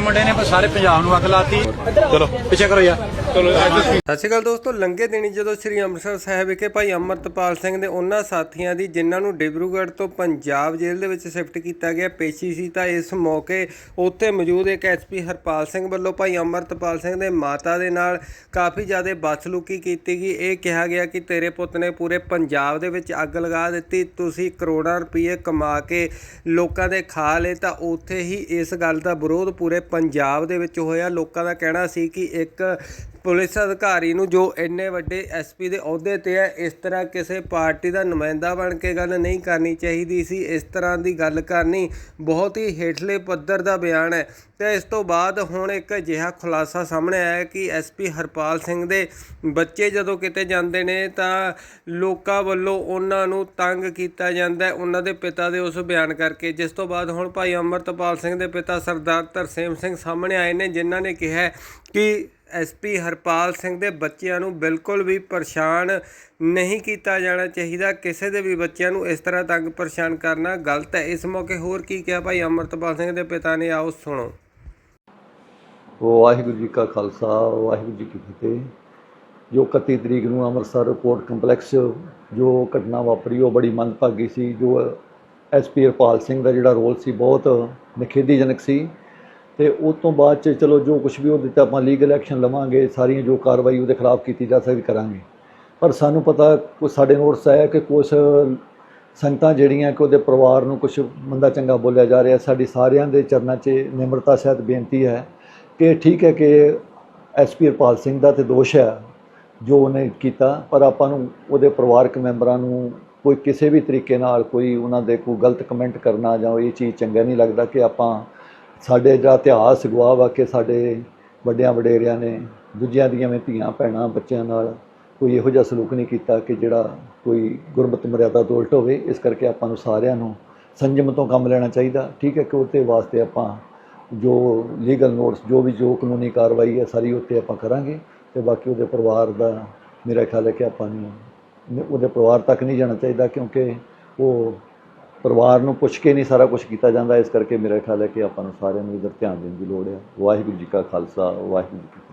ਮੁੰਡੇ ਨੇ ਸਾਰੇ ਪੰਜਾਬ ਨੂੰ ਅੱਗ ਲਾਤੀ। ਚਲੋ। ਪਿੱਛੇ ਕਰੋ ਯਾਰ। ਚਲੋ ਸਤਿ ਸ਼੍ਰੀ ਅਕਾਲ ਦੋਸਤੋ, ਲੰਘੇ ਦਿਨੀ ਜਦੋਂ ਸ੍ਰੀ ਅੰਮ੍ਰਿਤਸਰ ਸਾਹਿਬ ਵਿਖੇ ਭਾਈ ਅਮਰਤਪਾਲ ਸਿੰਘ ਦੇ ਉਹਨਾਂ ਸਾਥੀਆਂ ਦੀ, ਜਿਨ੍ਹਾਂ ਨੂੰ ਡਿਬਰੂਗੜ੍ਹ ਤੋਂ ਪੰਜਾਬ ਜੇਲ੍ਹ ਦੇ ਵਿੱਚ ਸ਼ਿਫਟ ਕੀਤਾ ਗਿਆ, ਪੇਸ਼ੀ ਸੀ, ਤਾਂ ਇਸ ਮੌਕੇ ਉੱਥੇ ਮੌਜੂਦ ਇੱਕ ਐਸਪੀ ਹਰਪਾਲ ਸਿੰਘ ਵੱਲੋਂ ਭਾਈ ਅਮਰਤਪਾਲ ਸਿੰਘ ਦੇ ਮਾਤਾ ਦੇ ਨਾਲ ਕਾਫੀ ਜ਼ਿਆਦਾ ਬਦਸਲੂਕੀ ਕੀਤੀ ਗਈ। ਇਹ ਕਿਹਾ ਗਿਆ ਕਿ ਤੇਰੇ ਪੁੱਤ ਨੇ ਪੂਰੇ ਪੰਜਾਬ ਦੇ ਵਿੱਚ ਅੱਗ ਲਗਾ ਦਿੱਤੀ, ਤੁਸੀਂ ਕਰੋੜਾਂ ਰੁਪਏ ਕਮਾ ਕੇ ਲੋਕਾਂ ਦੇ ਖਾ ਲਏ, ਤਾਂ ਉੱਥੇ ਹੀ ਇਸ ਗੱਲ ਦਾ ਵਿਰੋਧ ਪੂਰੇ ਪੰਜਾਬ ਦੇ ਵਿੱਚ ਹੋਇਆ। ਲੋਕਾਂ ਦਾ ਕਹਿਣਾ ਸੀ ਕਿ ਇੱਕ ਪੁਲਿਸ ਅਧਿਕਾਰੀ ਨੂੰ ਜੋ ਇੰਨੇ ਵੱਡੇ ਐਸਪੀ ਦੇ ਅਹੁਦੇ ਤੇ ਹੈ, ਇਸ ਤਰ੍ਹਾਂ ਕਿਸੇ ਪਾਰਟੀ ਦਾ ਨੁਮਾਇੰਦਾ ਬਣ ਕੇ ਗੱਲ ਨਹੀਂ ਕਰਨੀ ਚਾਹੀਦੀ ਸੀ, ਇਸ ਤਰ੍ਹਾਂ ਦੀ ਗੱਲ ਕਰਨੀ ਬਹੁਤ ਹੀ ਹੇਠਲੇ ਪੱਧਰ ਦਾ ਬਿਆਨ ਹੈ। ਤੇ ਇਸ ਤੋਂ ਬਾਅਦ ਹੁਣ ਇੱਕ ਅਜਿਹਾ ਖੁਲਾਸਾ ਸਾਹਮਣੇ ਆਇਆ ਹੈ ਕਿ ਐਸਪੀ ਹਰਪਾਲ ਸਿੰਘ ਦੇ ਬੱਚੇ ਜਦੋਂ ਕਿਤੇ ਜਾਂਦੇ ਨੇ ਤਾਂ ਲੋਕਾਂ ਵੱਲੋਂ ਉਹਨਾਂ ਨੂੰ ਤੰਗ ਕੀਤਾ ਜਾਂਦਾ ਹੈ, ਉਹਨਾਂ ਦੇ ਪਿਤਾ ਦੇ ਉਸ ਬਿਆਨ ਕਰਕੇ। ਜਿਸ ਤੋਂ ਬਾਅਦ ਹੁਣ ਭਾਈ ਅਮਰਤਪਾਲ ਸਿੰਘ ਦੇ ਪਿਤਾ ਸਰਦਾਰ ਤਰਸੇਮ ਸਿੰਘ ਸਾਹਮਣੇ ਆਏ ਨੇ, ਜਿਨ੍ਹਾਂ ਨੇ ਕਿਹਾ ਕਿ ਐਸਪੀ ਹਰਪਾਲ ਸਿੰਘ ਦੇ ਬੱਚਿਆਂ ਨੂੰ ਬਿਲਕੁਲ ਵੀ ਪਰੇਸ਼ਾਨ ਨਹੀਂ ਕੀਤਾ ਜਾਣਾ ਚਾਹੀਦਾ। ਕਿਸੇ ਦੇ ਵੀ ਬੱਚਿਆਂ ਨੂੰ ਇਸ ਤਰ੍ਹਾਂ ਤੰਗ ਪਰੇਸ਼ਾਨ ਕਰਨਾ ਗਲਤ ਹੈ। ਇਸ ਮੌਕੇ ਹੋਰ ਕੀ ਕਿਹਾ ਭਾਈ ਅਮਰਤਪਾਲ ਸਿੰਘ ਦੇ ਪਿਤਾ ਨੇ? ਆਓ ਸੁਣੋ। ਵਾਹਿਗੁਰੂ ਜੀ ਕਾ ਖਾਲਸਾ, ਵਾਹਿਗੁਰੂ ਜੀ ਕੀ ਫਤਿਹ। ਜੋ 31 ਤਰੀਕ ਨੂੰ ਅੰਮ੍ਰਿਤਸਰ ਕੋਰਟ ਕੰਪਲੈਕਸ ਜੋ ਘਟਨਾ ਵਾਪਰੀ, ਉਹ ਬੜੀ ਮੰਦਭਾਗੀ ਸੀ। ਜੋ ਐਸਪੀ ਹਰਪਾਲ ਸਿੰਘ ਦਾ ਜਿਹੜਾ ਰੋਲ ਸੀ, ਬਹੁਤ ਨਿਖੇਧੀਜਨਕ ਸੀ। ਤੇ ਉਸ ਤੋਂ ਬਾਅਦ ਚ ਚਲੋ ਜੋ ਕੁਝ ਵੀ ਉਹ ਦਿੱਤਾ, ਆਪਾਂ ਲੀਗਲ ਐਕਸ਼ਨ ਲਵਾਂਗੇ, ਸਾਰੀਆਂ ਜੋ ਕਾਰਵਾਈ ਉਹਦੇ ਖਿਲਾਫ ਕੀਤੀ ਜਾ ਸਕਦੀ ਕਰਾਂਗੇ। ਪਰ ਸਾਨੂੰ ਪਤਾ ਕੁਝ ਸਾਡੇ ਨੋਟਸ ਆਇਆ ਕਿ ਕੁਝ ਸੰਗਤਾਂ ਜਿਹੜੀਆਂ ਕਿ ਉਹਦੇ ਪਰਿਵਾਰ ਨੂੰ ਕੁਝ ਮੰਦਾ ਚੰਗਾ ਬੋਲਿਆ ਜਾ ਰਿਹਾ, ਸਾਡੀ ਸਾਰਿਆਂ ਦੇ ਚਰਨਾਂ 'ਚ ਨਿਮਰਤਾ ਸਹਿਤ ਬੇਨਤੀ ਹੈ ਕਿ ਠੀਕ ਹੈ ਕਿ ਐਸਪੀ ਹਰਪਾਲ ਸਿੰਘ ਦਾ ਤੇ ਦੋਸ਼ ਹੈ ਜੋ ਉਹਨੇ ਕੀਤਾ, ਪਰ ਆਪਾਂ ਨੂੰ ਉਹਦੇ ਪਰਿਵਾਰਕ ਮੈਂਬਰਾਂ ਨੂੰ ਕੋਈ ਕਿਸੇ ਵੀ ਤਰੀਕੇ ਨਾਲ ਕੋਈ ਉਹਨਾਂ ਦੇ ਕੋਈ ਗਲਤ ਕਮੈਂਟ ਕਰਨਾ ਜਾਂ ਇਹ ਚੀਜ਼ ਚੰਗਾ ਨਹੀਂ ਲੱਗਦਾ ਕਿ ਆਪਾਂ ਸਾਡੇ ਜਿਹੜਾ ਇਤਿਹਾਸ, ਗਵਾਹ ਵਾ ਕਿ ਸਾਡੇ ਵੱਡਿਆਂ ਵਡੇਰਿਆਂ ਨੇ, ਦੂਜਿਆਂ ਦੀਆਂ ਵੀ ਧੀਆਂ, ਭੈਣਾਂ, ਬੱਚਿਆਂ ਨਾਲ ਕੋਈ ਇਹੋ ਜਿਹਾ ਸਲੂਕ ਨਹੀਂ ਕੀਤਾ ਕਿ ਜਿਹੜਾ ਕੋਈ ਗੁਰਮਤਿ ਮਰਿਆਦਾ ਤੋਂ ਉਲਟ ਹੋਵੇ। ਇਸ ਕਰਕੇ ਆਪਾਂ ਨੂੰ ਸਾਰਿਆਂ ਨੂੰ ਸੰਜਮ ਤੋਂ ਕੰਮ ਲੈਣਾ ਚਾਹੀਦਾ। ਠੀਕ ਹੈ ਕਿ ਉਹਦੇ ਵਾਸਤੇ ਆਪਾਂ ਜੋ ਲੀਗਲ ਨੋਟਸ ਜੋ ਵੀ ਜੋ ਕਾਨੂੰਨੀ ਕਾਰਵਾਈ ਹੈ, ਸਾਰੀ ਉੱਤੇ ਆਪਾਂ ਕਰਾਂਗੇ। ਤੇ ਬਾਕੀ ਉਹਦੇ ਪਰਿਵਾਰ ਦਾ ਮੇਰਾ ਖਿਆਲ ਹੈ ਕਿ ਆਪਾਂ ਨੂੰ ਉਹਦੇ ਪਰਿਵਾਰ ਤੱਕ ਨਹੀਂ ਜਾਣਾ ਚਾਹੀਦਾ ਕਿਉਂਕਿ ਉਹ ਪਰਿਵਾਰ ਨੂੰ ਪੁੱਛ ਕੇ ਨਹੀਂ ਸਾਰਾ ਕੁਝ ਕੀਤਾ ਜਾਂਦਾ, ਇਸ ਕਰਕੇ ਮੇਰਾ ਖਿਆਲ ਹੈ ਕਿ ਆਪਾਂ ਨੂੰ ਸਾਰਿਆਂ ਨੂੰ ਇਧਰ ਧਿਆਨ ਦੇਣ ਦੀ ਲੋੜ ਹੈ। ਵਾਹਿਗੁਰੂ ਜੀ ਕਾ ਖਾਲਸਾ, ਵਾਹਿਗੁਰੂ ਜੀ ਕੀ